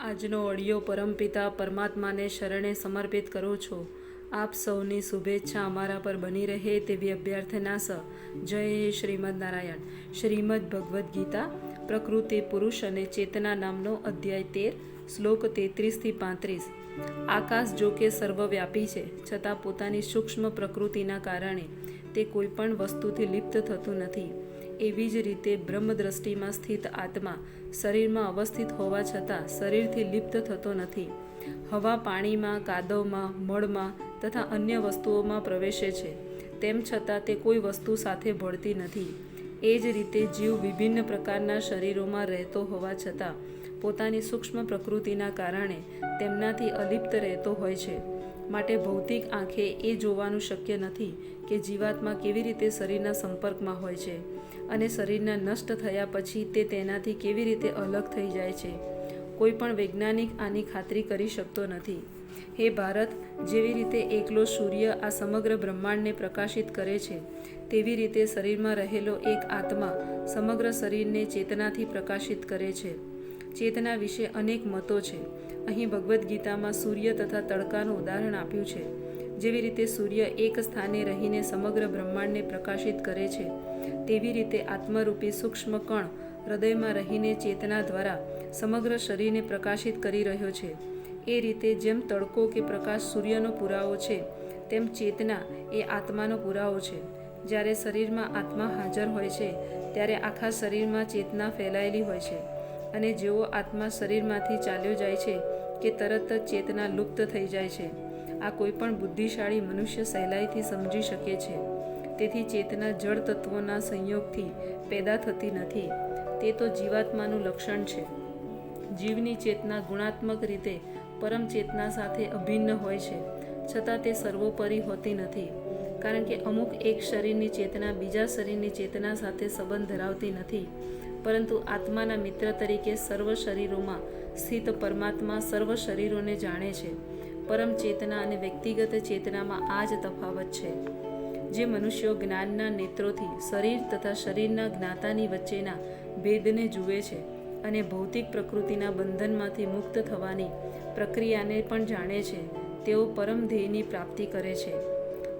આજનો ઓડિયો પરમપિતા પરમાત્માને શરણે સમર્પિત કરું છું. આપ સૌની શુભેચ્છા અમારા પર બની રહે તેવી અભ્યર્થના સ. જય શ્રીમદ નારાયણ. શ્રીમદ ભગવદ્ ગીતા, પ્રકૃતિ, પુરુષ અને ચેતના નામનો અધ્યાય તેર, શ્લોક તેત્રીસથી પાંત્રીસ. આકાશ જો કે સર્વવ્યાપી છે, છતાં પોતાની સૂક્ષ્મ પ્રકૃતિના કારણે તે કોઈપણ વસ્તુથી લિપ્ત થતું નથી. એવી જ રીતે બ્રહ્મદ્રષ્ટિમાં સ્થિત આત્મા શરીરમાં અવસ્થિત હોવા છતાં શરીરથી લિપ્ત થતો નથી. હવા પાણીમાં, કાદવમાં, મળમાં તથા અન્ય વસ્તુઓમાં પ્રવેશે છે. તેમ છતાં તે કોઈ વસ્તુ સાથે ભળતી નથી. એ જ રીતે જીવ વિભિન્ન પ્રકારના શરીરોમાં રહેતો હોવા છતાં પોતાની સૂક્ષ્મ પ્રકૃતિના કારણે તેમનાથી અલિપ્ત રહેતો હોય છે. માટે ભૌતિક આંખે એ જોવાનું શક્ય નથી કે જીવાત્મા કેવી રીતે શરીરના સંપર્કમાં હોય છે. અને શરીરના નષ્ટ થયા પછી તે તેનાથી કેવી રીતે અલગ થઈ જાય છે, કોઈ પણ વૈજ્ઞાનિક આની ખાતરી કરી શકતો નથી. હે ભારત, જેવી રીતે એકલો સૂર્ય આ સમગ્ર બ્રહ્માંડને પ્રકાશિત કરે છે, તેવી રીતે શરીરમાં રહેલો એક આત્મા સમગ્ર શરીરને ચેતનાથી પ્રકાશિત કરે છે. ચેતના વિશે અનેક મતો છે. અહીં ભગવદ્ ગીતામાં સૂર્ય તથા તડકાનું ઉદાહરણ આપ્યું છે. જેવી રીતે સૂર્ય એક સ્થાને રહીને સમગ્ર બ્રહ્માંડને પ્રકાશિત કરે છે, તેવી રીતે આત્મરૂપી સૂક્ષ્મ કણ હૃદયમાં રહીને ચેતના દ્વારા સમગ્ર શરીરને પ્રકાશિત કરી રહ્યો છે. એ રીતે જેમ તડકો કે પ્રકાશ સૂર્યનો પુરાવો છે, તેમ ચેતના એ આત્માનો પુરાવો છે. જ્યારે શરીરમાં આત્મા હાજર હોય છે, ત્યારે આખા શરીરમાં ચેતના ફેલાયેલી હોય છે અને જેવો આત્મા શરીરમાંથી ચાલ્યો જાય છે, કે તરત જ ચેતના લુપ્ત થઈ જાય છે. આ કોઈપણ બુદ્ધિશાળી મનુષ્ય સહેલાઈથી સમજી શકે છે. તેથી ચેતના જળ તત્વોના સંયોગથી પેદા થતી નથી. તે તો જીવાત્માનું લક્ષણ છે. જીવની ચેતના ગુણાત્મક રીતે પરમ ચેતના સાથે અભિન્ન હોય છે. છતાં તે સર્વોપરી હોતી નથી. કારણ કે અમુક એક શરીરની ચેતના બીજા શરીરની ચેતના સાથે સંબંધ ધરાવતી નથી. પરંતુ આત્માના મિત્ર તરીકે સર્વ શરીરોમાં સ્થિત પરમાત્મા સર્વ શરીરોને જાણે છે. પરમ ચેતના અને વ્યક્તિગત ચેતનામાં આ જ તફાવત છે, જે મનુષ્યો જ્ઞાનના નેત્રોથી શરીર તથા શરીરના જ્ઞાતાની વચ્ચેના ભેદને જુએ છે અને ભૌતિક પ્રકૃતિના બંધનમાંથી મુક્ત થવાની પ્રક્રિયાને પણ જાણે છે. તેઓ પરમ ધ્યેયની પ્રાપ્તિ કરે છે.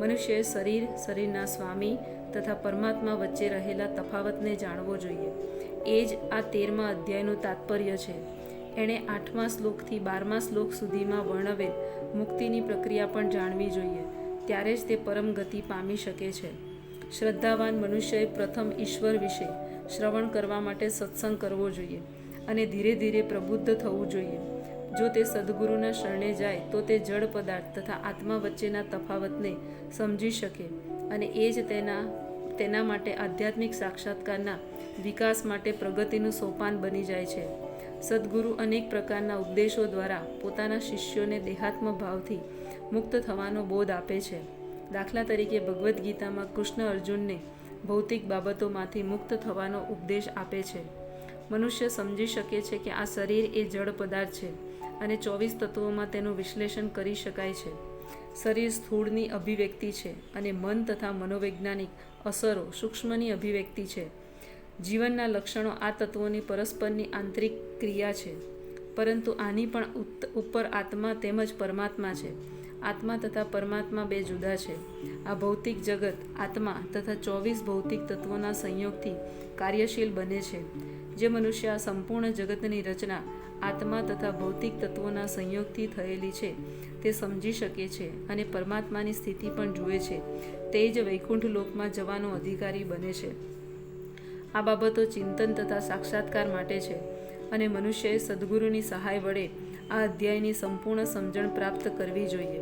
મનુષ્યએ શરીર, શરીરના સ્વામી તથા પરમાત્મા વચ્ચે રહેલા તફાવતને જાણવો જોઈએ. એ જ આ તેરમા અધ્યાયનું તાત્પર્ય છે. એણે આઠમા શ્લોકથી બારમા શ્લોક સુધીમાં વર્ણવેલ મુક્તિની પ્રક્રિયા પણ જાણવી જોઈએ. ત્યારે જ તે પરમ ગતિ પામી શકે છે. શ્રદ્ધાવાન મનુષ્યએ પ્રથમ ઈશ્વર વિશે શ્રવણ કરવા માટે સત્સંગ કરવો જોઈએ અને ધીરે ધીરે પ્રબુદ્ધ થવું જોઈએ. જો તે સદગુરુના શરણે જાય, તો તે જળ પદાર્થ તથા આત્મા વચ્ચેના તફાવતને સમજી શકે અને એ જ તેના તેના માટે આધ્યાત્મિક સાક્ષાત્કારના વિકાસ માટે પ્રગતિનું સોપાન બની જાય છે. સદગુરુ અનેક પ્રકારના ઉપદેશો દ્વારા પોતાના શિષ્યોને દેહાત્મ ભાવથી મુક્ત થવાનો બોધ આપે છે. દાખલા તરીકે ભગવદ્ ગીતામાં કૃષ્ણ અર્જુનને ભૌતિક બાબતોમાંથી મુક્ત થવાનો ઉપદેશ આપે છે. મનુષ્ય સમજી શકે છે કે આ શરીર એ જળ પદાર્થ છે અને ચોવીસ તત્વોમાં તેનું વિશ્લેષણ કરી શકાય છે. શરીર સ્થૂળની અભિવ્યક્તિ છે અને મન તથા મનોવૈજ્ઞાનિક અસરો સૂક્ષ્મની અભિવ્યક્તિ છે. જીવનના લક્ષણો આ તત્વોની પરસ્પરની આંતરિક ક્રિયા છે. પરંતુ આની પણ ઉપર આત્મા તેમજ પરમાત્મા છે. આત્મા તથા પરમાત્મા બે જુદા છે. આ ભૌતિક જગત, આત્મા તથા ચોવીસ ભૌતિક તત્વોના સંયોગથી કાર્યશીલ બને છે. જે મનુષ્ય આ સંપૂર્ણ જગતની રચના આત્મા તથા ભૌતિક તત્વોના સંયોગથી થયેલી છે, તે સમજી શકે છે અને પરમાત્માની સ્થિતિ પણ જુએ છે. તે જ વૈકુંઠ લોકમાં જવાનો અધિકારી બને છે. આ બાબતો ચિંતન તથા સાક્ષાત્કાર માટે છે. અને મનુષ્યએ સદગુરુની સહાય વડે આ અધ્યાયની સંપૂર્ણ સમજણ પ્રાપ્ત કરવી જોઈએ.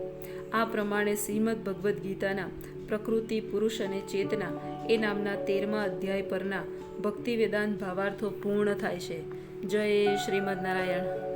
આ પ્રમાણે શ્રીમદ ભગવદ્ ગીતાના પ્રકૃતિ, પુરુષ અને ચેતના એ નામના તેરમા અધ્યાય પરના ભક્તિ વેદાંત ભાવાર્થો પૂર્ણ થાય છે. જય શ્રીમદ નારાયણ.